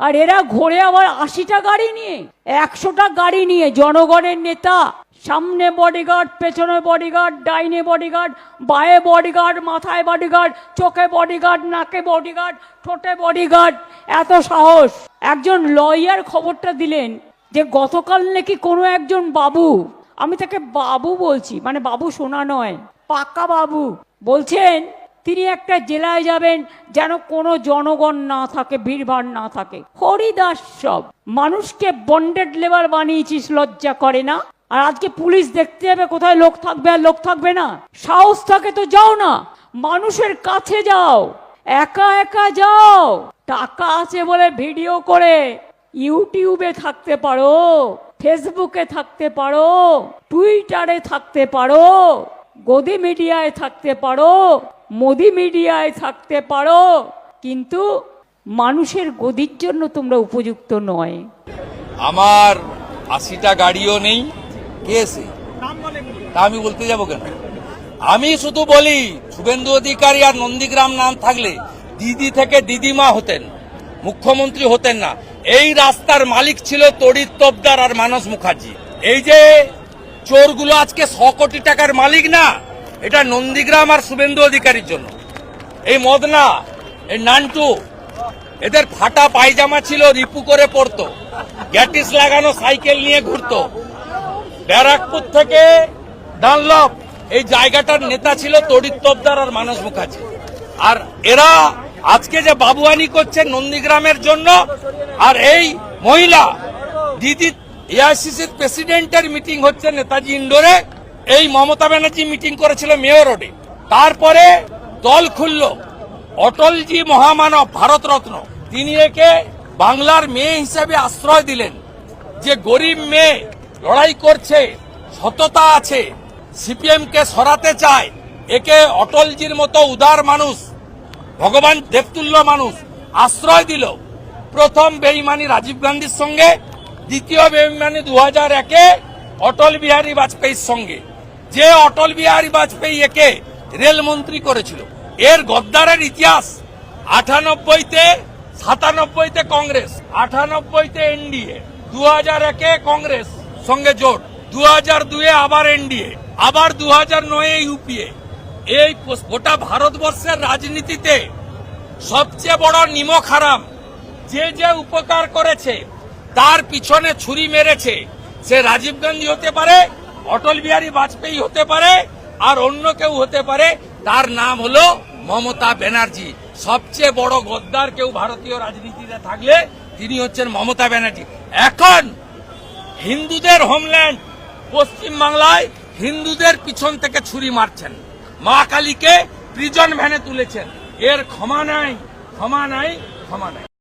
আর এরা ঘোরে আবার আশিটা গাড়ি নিয়ে, একশোটা গাড়ি নিয়ে, জনগণের নেতা, সামনে বডিগার্ড পেছনে বডিগার্ড ডাইনে বডিগার্ড বায়ে বডিগার্ড মাথায় বডিগার্ড চোখে বডিগার্ড নাকে বডিগার্ড ঠোঁটে বডিগার্ড এত সাহস। একজন লয়ার খবরটা দিলেন যে, গতকাল নাকি কোনো একজন বাবু, আমি তাকে বাবু বলছি মানে বাবু শোনা নয়, পাকা বাবু, বলছেন তিনি একটা জেলায় যাবেন যেন কোনো জনগণ না থাকে, ভিড়ভাড় না থাকে। হরিদাস সব। মানুষকে বন্ডেড লেবার বানিয়েছিস, লজ্জা করে না? আর আজকে পুলিশ দেখতে যাবে, কোথায় লোক থাকবে আর লোক থাকবে না? সাহস থাকে তো যাও না। মানুষের কাছে যাও। একা একা যাও। টাকা আছে বলে ভিডিও করে ইউটিউবে থাকতে পারো, ফেসবুকে থাকতে পারো, টুইটারে থাকতে পারো, গদি মিডিয়ায় থাকতে পারো মোদি মিডিয়ায় থাকতে পারো, কিন্তু মানুষের গদির জন্য তোমরা উপযুক্ত নয়। আমার আশিটা গাড়িও নেই, কে তা আমি বলতে যাব কেন? আমি শুধু বলি, শুভেন্দু অধিকারী আর নন্দীগ্রাম নাম থাকলে দিদি থেকে দিদিমা হতেন, মুখ্যমন্ত্রী হতেন না। এই রাস্তার মালিক ছিল তড়িৎ তোপদার আর মানস মুখার্জি। এই যে চোরগুলো আজকে শ কোটি টাকার মালিক না এটা নন্দীগ্রাম আর শুভেন্দু অধিকারীর জন্য। এই মদনা, এই নান্টু, এদের ফাটা পায়জামা ছিল, রিপু করে পড়তো গ্যাটিস লাগানো সাইকেল নিয়ে ঘুরতো। ব্যারাকপুর থেকে ডানলপ, এই জায়গাটার নেতা ছিল তড়িৎ তোপদার আর মানস মুখার্জি। আর এরা আজকে যে বাবুয়ানি করছে নন্দীগ্রামের জন্য, আর এই মহিলা, দিদি, এআইসিসির প্রেসিডেন্টের মিটিং হচ্ছে নেতাজি ইন্ডোরে। এই মমতা ব্যানার্জি মিটিং করেছিল মেয়র রোডে। তারপরে দল খুলল। অটলজি মহামানব ভারতরত্ন। তিনি একে বাংলার মেয়ে হিসেবে আশ্রয় দিলেন। যে গরিব মেয়ে লড়াই করছে, সততা আছে সিপিএম কে সরাতে চায়, একে অটলজির মতো উদার মানুষ, ভগবান দেবতুল্য মানুষ আশ্রয় দিল। প্রথম বেইমানি রাজীব গান্ধীর সঙ্গে, দ্বিতীয় বেইমানি দু হাজার একে অটল বিহারী বাজপেয়ীর সঙ্গে। যে অটল বিহারী বাজপেয়ী একে রেলমন্ত্রী করেছিল। এর গদ্দারের ইতিহাস, আটানব্বইতে, সাতানব্বইতে কংগ্রেস, আটানব্বইতে এনডিএ দু হাজার একে কংগ্রেস, সঙ্গে জোট দু হাজার দুয়ে আবার এনডিএ, আবার দু হাজার নয়ে ইউপিএ। এই গোটা ভারতবর্ষের রাজনীতিতে সবচেয়ে বড় নিমক হারাম, যে যে উপকার করেছে, তার পিছনে ছুরি মেরেছে, সে রাজীব গান্ধী হতে পারে অটল বিহারী বাজপেয়ী হতে পারে আর অন্য কেউ হতে পারে, তার নাম হলো মমতা ব্যানার্জি। সবচেয়ে বড় গদ্দার কেউ ভারতীয় রাজনীতিতে থাকলে তিনি হচ্ছেন মমতা ব্যানার্জি। এখন হিন্দুদের হোমল্যান্ড পশ্চিম বাংলায় হিন্দুদের পিছন থেকে ছুরি মারছেন। মা কালীকে প্রিজন ভ্যানে তুলেছেন। এর ক্ষমা নাই ক্ষমা নাই ক্ষমা নাই।